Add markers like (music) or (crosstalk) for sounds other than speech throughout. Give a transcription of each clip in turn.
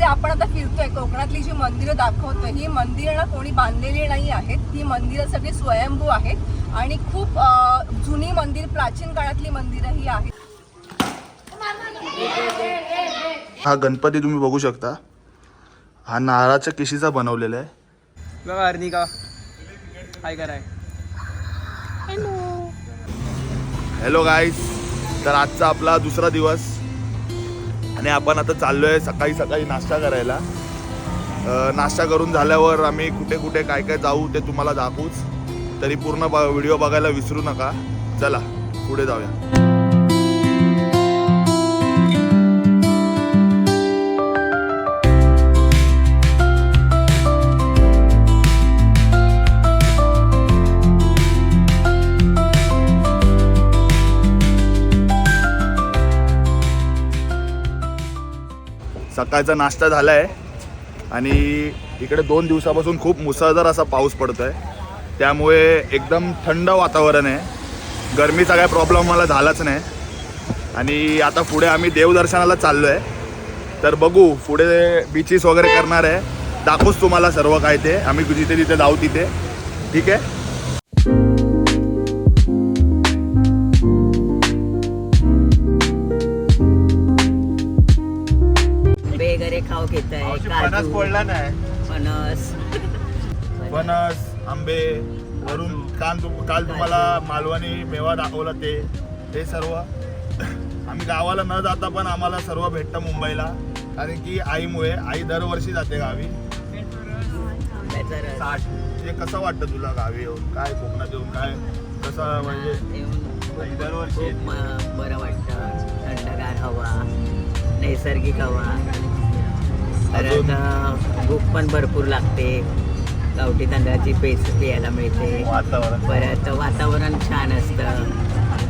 जे आपण आता फिरतोय कोकणातली जी मंदिरं दाखवतोय ही मंदिरं ना कोणी बांधलेली नाही आहेत. ही मंदिरं सगळी स्वयंभू आहेत आणि खूप जुनी मंदिर प्राचीन काळातली मंदिरं ही आहेत. हा गणपती तुम्ही बघू शकता. हा नारळाच्या किशीचा बनवलेला आहे. बघा अर्निका. काय कराय हॅलो गाईज तर आजचा आपला दुसरा दिवस. आणि आपण आता चाललोय सकाळी सकाळी नाश्ता करायला. नाश्ता करून झाल्यावर आम्ही कुठे कुठे काय काय जाऊ ते तुम्हाला दाखवूच. तरी पूर्ण ब व्हिडिओ बघायला विसरू नका. चला पुढे जाऊया. सकाळचा नाश्ता झाला आहे आणि इकडे दोन दिवसापासून खूप मुसळधार असा पाऊस पडतो आहे त्यामुळे एकदम थंड वातावरण आहे. गरमीचा काय प्रॉब्लेम मला झालाच नाही. आणि आता पुढे आम्ही देवदर्शनाला चाललो आहे तर बघू पुढे बीचेस वगैरे करणार आहे. दाखवूच तुम्हाला सर्व काय ते. आम्ही जिथे तिथे जाऊ तिथे. ठीक आहे? आहे नाही. फणस फणस आंबे वरून काल तुम काल तुम्हाला मालवणी मेवा दाखवला ते. ते सर्व. आम्ही गावाला न जाता पण आम्हाला सर्व भेटतं मुंबईला. कारण की आईमुळे आई दरवर्षी जाते गावी. रस. साठ. ते कसं वाटतं तुला गावी येऊन? काय कोकणात येऊन काय? कसं म्हणजे? येऊन खूप म- बरं वाटतं. थंडगार हवा. नैसर्गिक हवा. परत अं, भूक पण भरपूर लागते. गावठी तांदळाची पेस्ट प्यायला मिळते. वातावरण परत वातावरण छान असतं.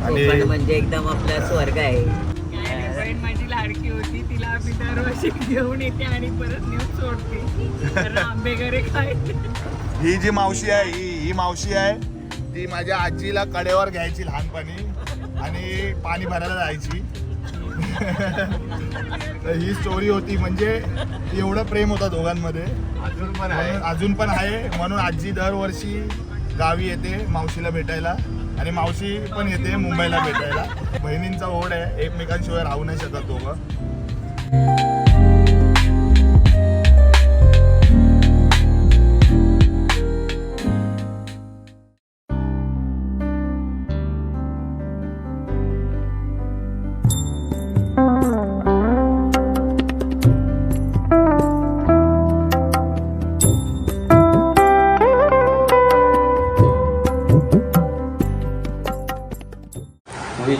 कोकण म्हणजे एकदम आपला स्वर्ग आहे. बहीण माझी लाडकी होती तिला आम्ही दरवर्षी घेऊन येते आणि परत नेऊन सोडते. कारण आंबे घरे खाय ही जी मावशी आहे ही ही मावशी आहे ती माझ्या आजीला कडेवर घ्यायची लहानपणी आणि पाणी भरायला जायची. तर ही स्टोरी होती म्हणजे एवढं प्रेम होता दोघांमध्ये. अजून पण आहे. अजून पण आहे. म्हणून आजी दरवर्षी गावी येते मावशीला भेटायला आणि मावशी पण येते मुंबईला भेटायला. बहिणींचा ओढ आहे. एकमेकांशिवाय राहू नाही शकत दोघं.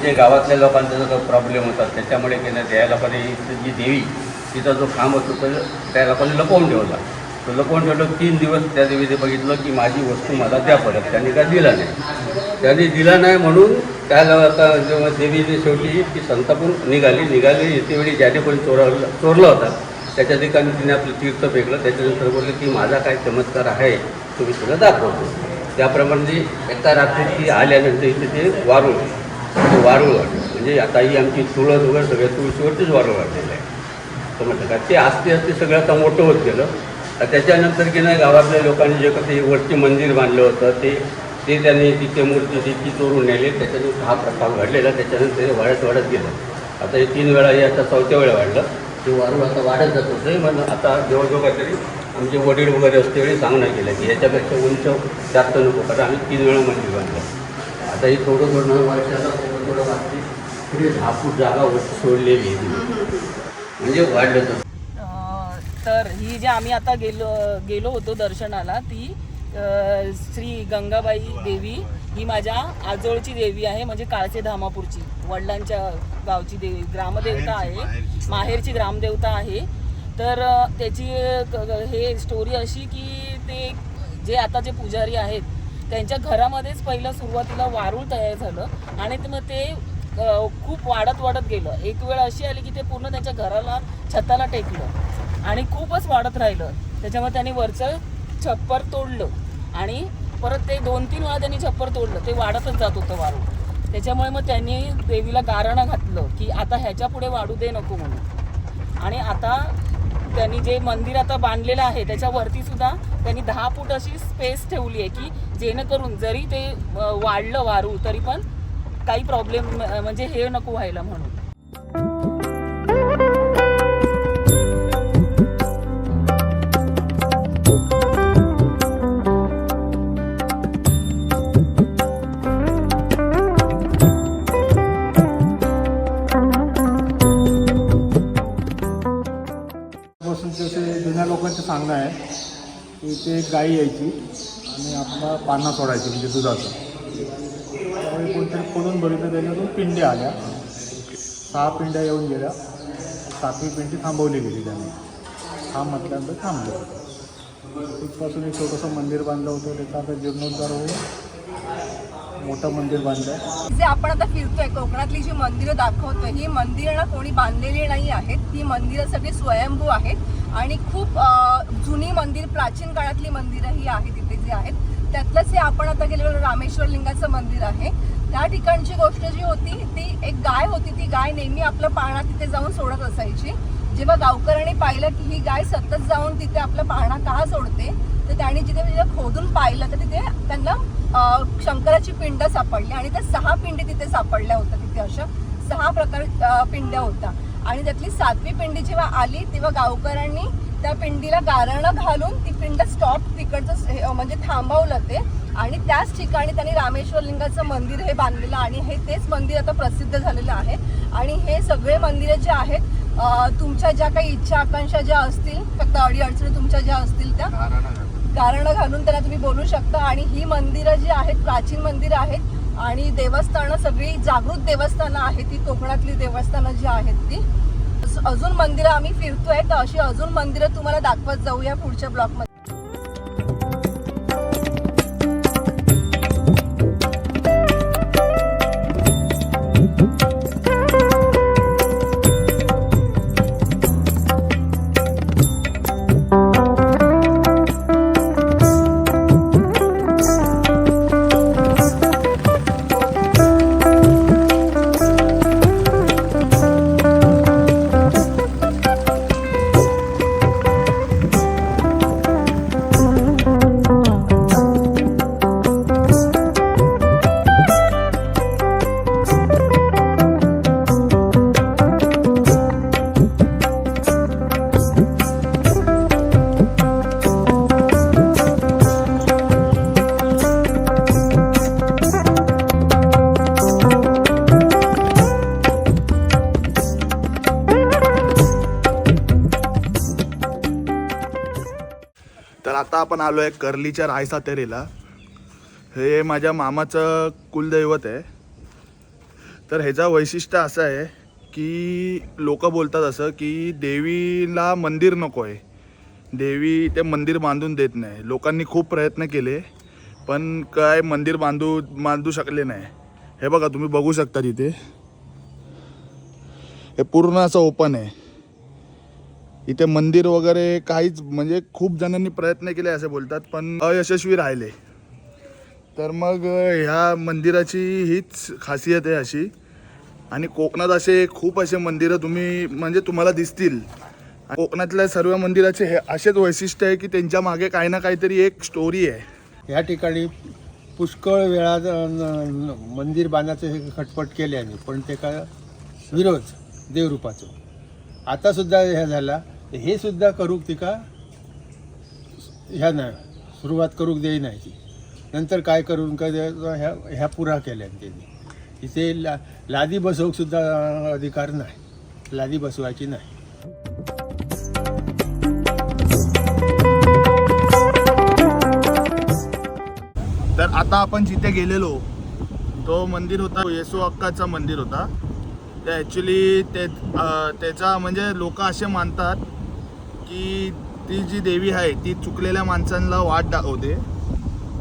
जे गावातल्या लोकांचा जो प्रॉब्लेम होता त्याच्यामुळे केलं त्या लोकांनी जी देवी तिचा जो खांब होतो तो त्या लोकांनी लपवून ठेवला. तो लपवून ठेवलं तीन दिवस त्या देवीने बघितलं की माझी वस्तू मला द्या परत. त्यांनी काय दिला नाही. त्यांनी दिला नाही म्हणून त्याला आता जेव्हा देवीने शेवटी ती संतापून निघाली. निघाली येतेवेळी ज्याने कोणी चोरला चोरला होता त्याच्या ठिकाणी तिने आपलं तीर्थ फेकलं. त्याच्यानंतर बोललं की माझा काय चमत्कार आहे तो मी दाखवतो. त्याप्रमाणे एका रात्री ती आल्यानंतर इथे ते वारून ते वारूळ लागलं म्हणजे, म्हणजे आता ही आमची तुळस वगैरे सगळ्या तुळशीवरतीच वारू वाढलेलं आहे. तर म्हटलं का ते असते असते सगळं आता मोठं होत गेलं. तर त्याच्यानंतर की नाही गावातल्या लोकांनी जे कसं ते वरती मंदिर बांधलं होतं ते ते त्यांनी तिथे मूर्ती तिची चोरून नेले. त्याच्यानंतर हा प्रकार घडलेला त्याच्यानंतर ते वाढत वाढत गेलं. आता हे तीन वेळा हे आता चौथ्या वेळा वाढलं. ते वारूळ आता वाढत जात होतं. म्हणून आता जवळजवळ काहीतरी आमचे वडील वगैरे असते वेळी सांगणं केलं की याच्यापेक्षा उंच जास्त नको कारण आम्ही तीन वेळा मंदिर बांधलं. आता हे थोडं थोडं वर्षाला थोडं थोडं वाटते पुढे दहा फूट जागा सोडलेली आहे म्हणजे वाढलं तर. अं, तर ही जी आम्ही आता गेलो गेलो होतो दर्शनाला ती श्री गंगाबाई देवी ही माझ्या आजोळची देवी आहे म्हणजे काळचे धामापूरची. वडिलांच्या गावची देवी ग्रामदेवता आहे. माहेरची ग्रामदेवता आहे. तर त्याची हे स्टोरी अशी की ते जे आता जे पुजारी आहेत त्यांच्या घरामध्येच पहिलं सुरुवातीला वारूळ तयार झालं आणि ते मग ते खूप वाढत वाढत गेलं. एक वेळ अशी आली की ते पूर्ण त्यांच्या घराला छताला टेकलं आणि खूपच वाढत राहिलं. त्याच्यामुळे त्यांनी वरचं छप्पर तोडलं आणि परत ते दोन तीन वेळा त्यांनी छप्पर तोडलं. ते वाढतच जात होतं वारूळ. त्याच्यामुळे मग त्यांनी देवीला गारणं घातलं की आता ह्याच्या पुढे वाढू दे नको म्हणून. आणि आता त्यांनी जे मंदिर आता बांधलेलं आहे त्याच्यावरती सुद्धा त्यांनी दहा फूट अशी स्पेस ठेवली आहे की जेणेकरून जरी ते वाढलं वारू तरी पण काही प्रॉब्लेम म्हणजे हे नको व्हायला म्हणून. इथे एक गाई यायची आणि आपला पाना सोडायची म्हणजे दुधाचं. त्यावेळी कोणतरी खोलून बघितलं त्याने दोन पिंड्या आल्या. सहा पिंड्या येऊन गेल्या. सातवी पिंडी थांबवली गेली त्याने. थांब म्हटल्यानंतर थांबलं. तिथपासून एक छोटंसं मंदिर बांधलं होतं. त्याचा आता जीर्णोद्धार होऊन मोठं मंदिर बांधलं आहे जे आपण आता फिरतोय कोकणातली जी मंदिरं दाखवतोय ही मंदिरं ना कोणी बांधलेली नाही आहेत. ती मंदिरं सगळी स्वयंभू आहेत. आणि खूप जुनी मंदिर प्राचीन काळातली मंदिरं ही आहेत तिथे जी आहेत. त्यातलंच हे आपण आता गेलेलो रामेश्वर लिंगाचं मंदिर आहे. त्या ठिकाणची गोष्ट जी होती ती एक गाय होती. ती गाय नेहमी आपलं पाळणा तिथे जाऊन सोडत असायची. जेव्हा गावकऱ्यांनी पाहिलं की ही गाय सतत जाऊन तिथे आपलं पाळणा का सोडते तर त्यांनी जिथे तिथे खोदून पाहिलं तर तिथे त्यांना शंकराची पिंड सापडली. आणि त्या सहा पिंडी तिथे सापडल्या होत्या तिथे अशा सहा प्रकार पिंड्या होत्या. आणि त्यातली सातवी पिंडी जेव्हा आली तेव्हा गावकऱ्यांनी त्या पिंडीला गारणं घालून ती पिंड स्टॉप तिकडचं म्हणजे थांबवलं ते. आणि त्याच ठिकाणी त्यांनी रामेश्वर लिंगाचं मंदिर हे बांधलेलं आणि हे तेच मंदिर आता प्रसिद्ध झालेलं आहे. आणि हे सगळे मंदिरं जे आहेत तुमच्या ज्या काही इच्छा आकांक्षा ज्या असतील फक्त अडी अडचणी तुमच्या ज्या असतील त्या गारणं घालून त्याला तुम्ही बोलू शकता. आणि ही मंदिरं जी आहेत प्राचीन मंदिरं आहेत आणि देवस्थानं सगळी जागृत देवस्थानं आहेत ती कोकणातली देवस्थानं जी आहेत ती. अजून मंदिरं आम्ही फिरतोय तर अशी अजून मंदिरं तुम्हाला दाखवत जाऊया पुढच्या ब्लॉकमध्ये आपण आलो आहे कर्लीच्या रायसातेरीला हे माझ्या मामाचं कुलदैवत आहे. तर ह्याचं वैशिष्ट्य असं आहे की लोक बोलतात असं की देवीला मंदिर नको आहे देवी ते मंदिर बांधून देत नाही. लोकांनी खूप प्रयत्न केले पण काय मंदिर बांधू बांधू शकले नाही. हे बघा तुम्ही बघू शकता तिथे. हे पूर्ण असं ओपन आहे. इथे मंदिर वगैरे काहीच म्हणजे खूप जणांनी प्रयत्न केले असे बोलतात पण अयशस्वी राहिले. तर मग ह्या मंदिराची हीच खासियत आहे अशी. आणि कोकणात असे खूप असे मंदिरं तुम्ही म्हणजे तुम्हाला दिसतील. कोकणातल्या सर्व मंदिराचे हे असेच वैशिष्ट्य आहे की त्यांच्या मागे काही ना काहीतरी एक स्टोरी आहे. या ठिकाणी पुष्कळ वेळा मंदिर बांधायचं हे खटपट केल्याने पण ते काय विरोध देवरूपाचं. आतासुद्धा हे झाला. हे सुद्धा करूक तिका ह्या नाही सुरुवात करूक देई नाही ती नंतर काय करून काय ह्या ह्या पुरा केल्यान त्यांनी. इथे ला लादी बसवूक सुद्धा अधिकार नाही. लादी बसवायची नाही. तर आता आपण जिथे गेलेलो तो मंदिर होता येसू अक्काचा मंदिर होता. ते ॲक्च्युली ते त्याचा म्हणजे लोक असे मानतात की ती जी देवी आहे ती चुकलेल्या माणसांना वाट दाखवते.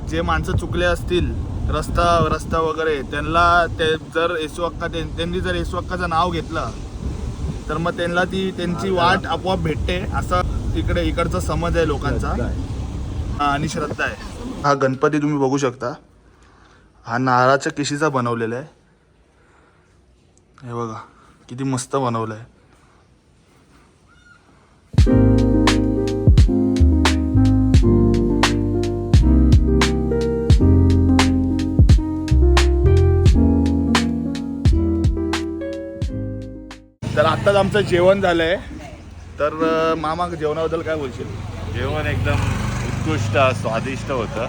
जे माणसं चुकले असतील रस्ता रस्ता वगैरे त्यांना ते जर येसू अक्का त्यां- त्यांनी जर येसू अक्काचं नाव घेतलं तर मग त्यांना ती त्यांची वाट आपोआप भेटते असा तिकडे इकडचा समज आहे लोकांचा. हा, आणि श्रद्धा आहे. हा गणपती तुम्ही बघू शकता. हा नारळाच्या किशीचा बनवलेला आहे. हे बघा किती मस्त बनवलं आहे आत्ताच आमचं जेवण झालंय. तर मामा जेवणाबद्दल काय बोलशील? जेवण एकदम उत्कृष्ट स्वादिष्ट होतं.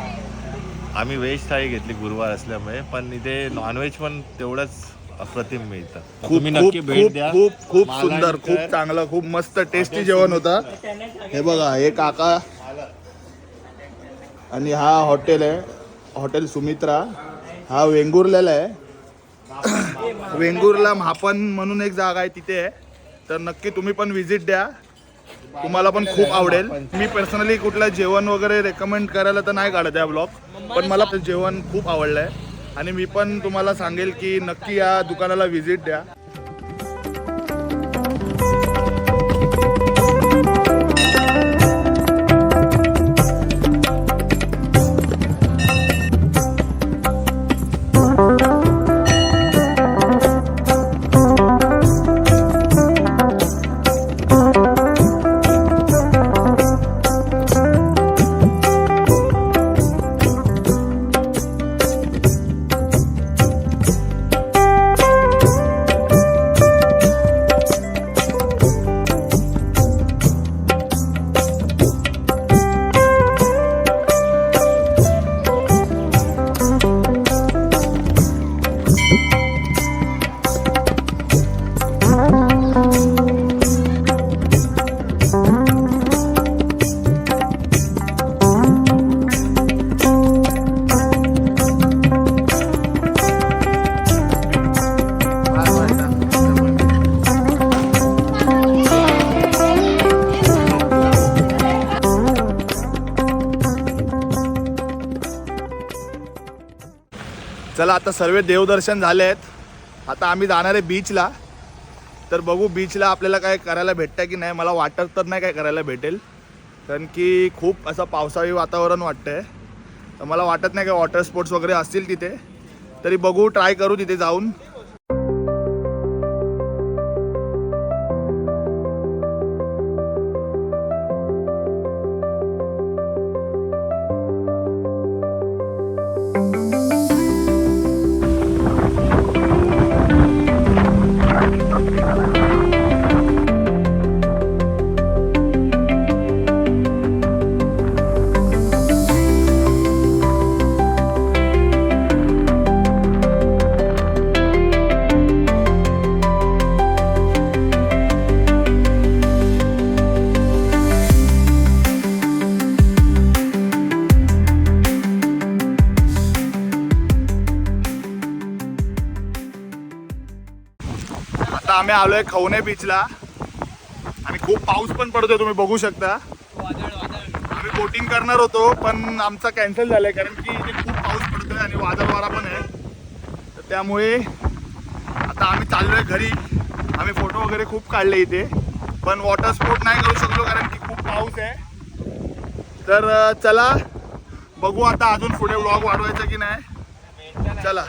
आम्ही व्हेज थाळी घेतली गुरुवार असल्यामुळे पण इथे नॉनव्हेज पण तेवढंच अप्रतिम मिळतं. खूप खूप भेट खूप खूप खूप. सुंदर खूप चांगलं खूप मस्त टेस्टी जेवण होतं. हे बघा हे काका आणि हा हॉटेल आहे. हॉटेल सुमित्रा. हा वेंगुर्ल्याला आहे. वेंगुर्ला महापन म्हणून एक जागा आहे तिथे आहे. तर नक्की तुम्ही पण व्हिजिट द्या. तुम्हाला पण खूप आवडेल. मी पर्सनली कुठलं जेवण वगैरे रेकमेंड करायला तर नाही काढत आहे ब्लॉग पण मला ते जेवण खूप आवडलं आहे आणि मी पण तुम्हाला सांगेल की नक्की या दुकानाला व्हिजिट द्या. चला आता सर्व देवदर्शन झाले आहेत. आता आम्ही जाणार आहे बीचला तर बघू बीचला आपल्याला काय करायला भेटतं की नाही. मला वाटत तर नाही काय करायला भेटेल. कारण की खूप असं पावसाळी वातावरण वाटतंय. तर मला वाटत नाही काय वॉटर स्पोर्ट्स वगैरे असतील तिथे. तरी बघू ट्राय करू तिथे जाऊन. आलो आहे आलोय खवणे बीचला आणि खूप पाऊस पण पडतोय तुम्ही बघू शकता. आम्ही बोटिंग करणार होतो पण आमचा कॅन्सल झालाय कारण की इथे खूप पाऊस पडतोय आणि वादळ वारा पण आहे. तर त्यामुळे आता आम्ही चाललोय घरी. आम्ही फोटो वगैरे खूप काढले इथे. पण वॉटर स्पोर्ट नाही करू शकलो कारण की खूप पाऊस आहे. तर चला बघू आता अजून पुढे व्लॉग वाढवायचा की नाही. चला.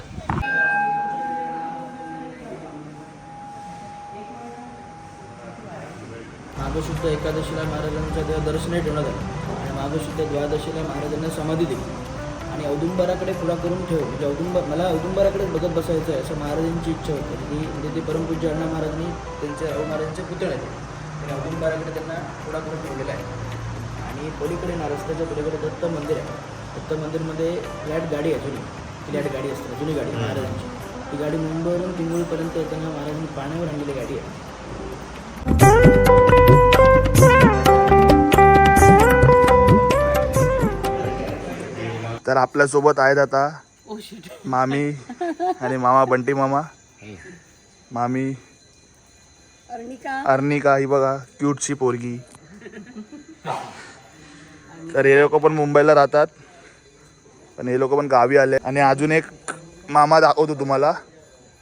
माघशुद्ध एकादशीला महाराजांच्या देव दर्शनही ठेवण्यात आलं. आणि माघशुद्ध द्वादशीला महाराजांना समाधी दिली. आणि औदुंबराकडे पुढा करून ठेव म्हणजे औदुंबर मला औदुंबराकडे बघत बसायचं आहे असं महाराजांची इच्छा होती. ती म्हणजे ते परमपूज्य अण्णा महाराजांनी त्यांचे राहू महाराजांचे पुतळे आहेत. आणि औदुंबराकडे त्यांना पुढा करून ठेवलेला आहे. आणि पलीकडे ना रस्त्याच्या पलीकडे दत्त मंदिर आहे. दत्त मंदिरमध्ये फ्लॅट गाडी आहे जुनी. फ्लॅट गाडी असते जुनी गाडी महाराजांची. ती गाडी मुंबईवरून पिंगुळीपर्यंत येताना महाराजांनी पाण्यावर आणलेली गाडी आहे. तर आपल्यासोबत आहेत आता मामी आणि मामा बंटी मामा. मामी अर्निका. ही बघा क्यूटची पोरगी. तर हे लोक पण मुंबईला राहतात. पण हे लोक पण गावी आले. आणि अजून एक मामा दाखवतो तुम्हाला.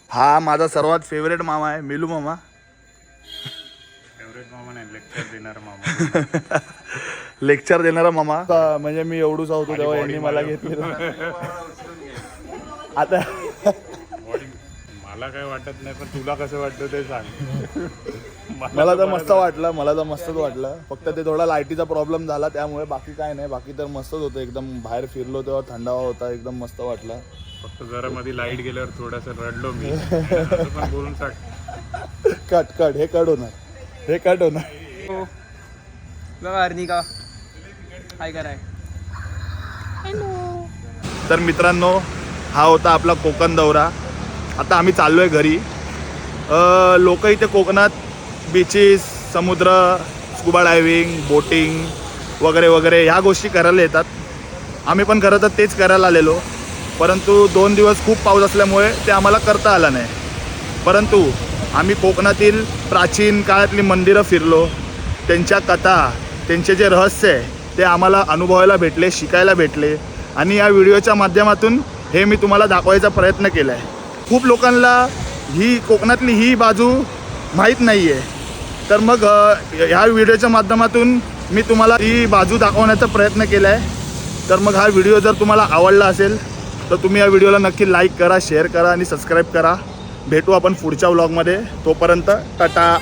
हा माझा सर्वात फेवरेट मामा आहे मिलू मामा. लेक्चर देणारा मामा. (laughs) का- म्हणजे मी एवढूच होतो तेव्हा यांनी मला घेतलं (laughs) आता मला काय वाटत नाही पण तुला कसं वाटतं ते सांग. (laughs) मला तर मस्त वाटलं मला तर मस्तच वाटलं. फक्त ते थोडा लाईटीचा प्रॉब्लेम झाला त्यामुळे बाकी काय नाही. बाकी तर मस्तच होतं. एकदम बाहेर फिरलो तेव्हा थंडावा होता एकदम मस्त वाटलं. फक्त जरा मध्ये लाइट गेल्यावर थोडंसं रडलो मी. (laughs) पण बोलून सांग. Cut cut. हे कट होणार. हे कट होणार. हो बघा अर्निका. काय कराय. तर मित्रांनो हा होता आपला कोकण दौरा. आता आम्ही चाललो आहे घरी लोक इथे कोकणात बीचेस समुद्र स्कुबा डायव्हिंग बोटिंग वगैरे वगैरे ह्या गोष्टी करायला येतात. आम्ही पण खरं तर तेच करायला आलेलो. परंतु दोन दिवस खूप पाऊस असल्यामुळे ते आम्हाला करता आलं नाही. परंतु आम्ही कोकणातील प्राचीन काळातली मंदिरं फिरलो. त्यांच्या कथा त्यांचे जे रहस्य आहे ते आम्हाला अनुभवायला भेटले शिकायला भेटले. आणि या व्हिडिओच्या माध्यमातून हे मी तुम्हाला दाखवायचा प्रयत्न केला आहे खूप लोकांना ही कोकणातली ही बाजू माहीत नाही आहे तर मग ह्या व्हिडिओच्या माध्यमातून मी तुम्हाला ही बाजू दाखवण्याचा प्रयत्न केला आहे तर मग हा व्हिडिओ जर तुम्हाला आवडला असेल तर तुम्ही या व्हिडिओला नक्की लाईक करा शेअर करा आणि सबस्क्राईब करा. भेटू आपण पुढच्या व्लॉगमध्ये तोपर्यंत टाटा.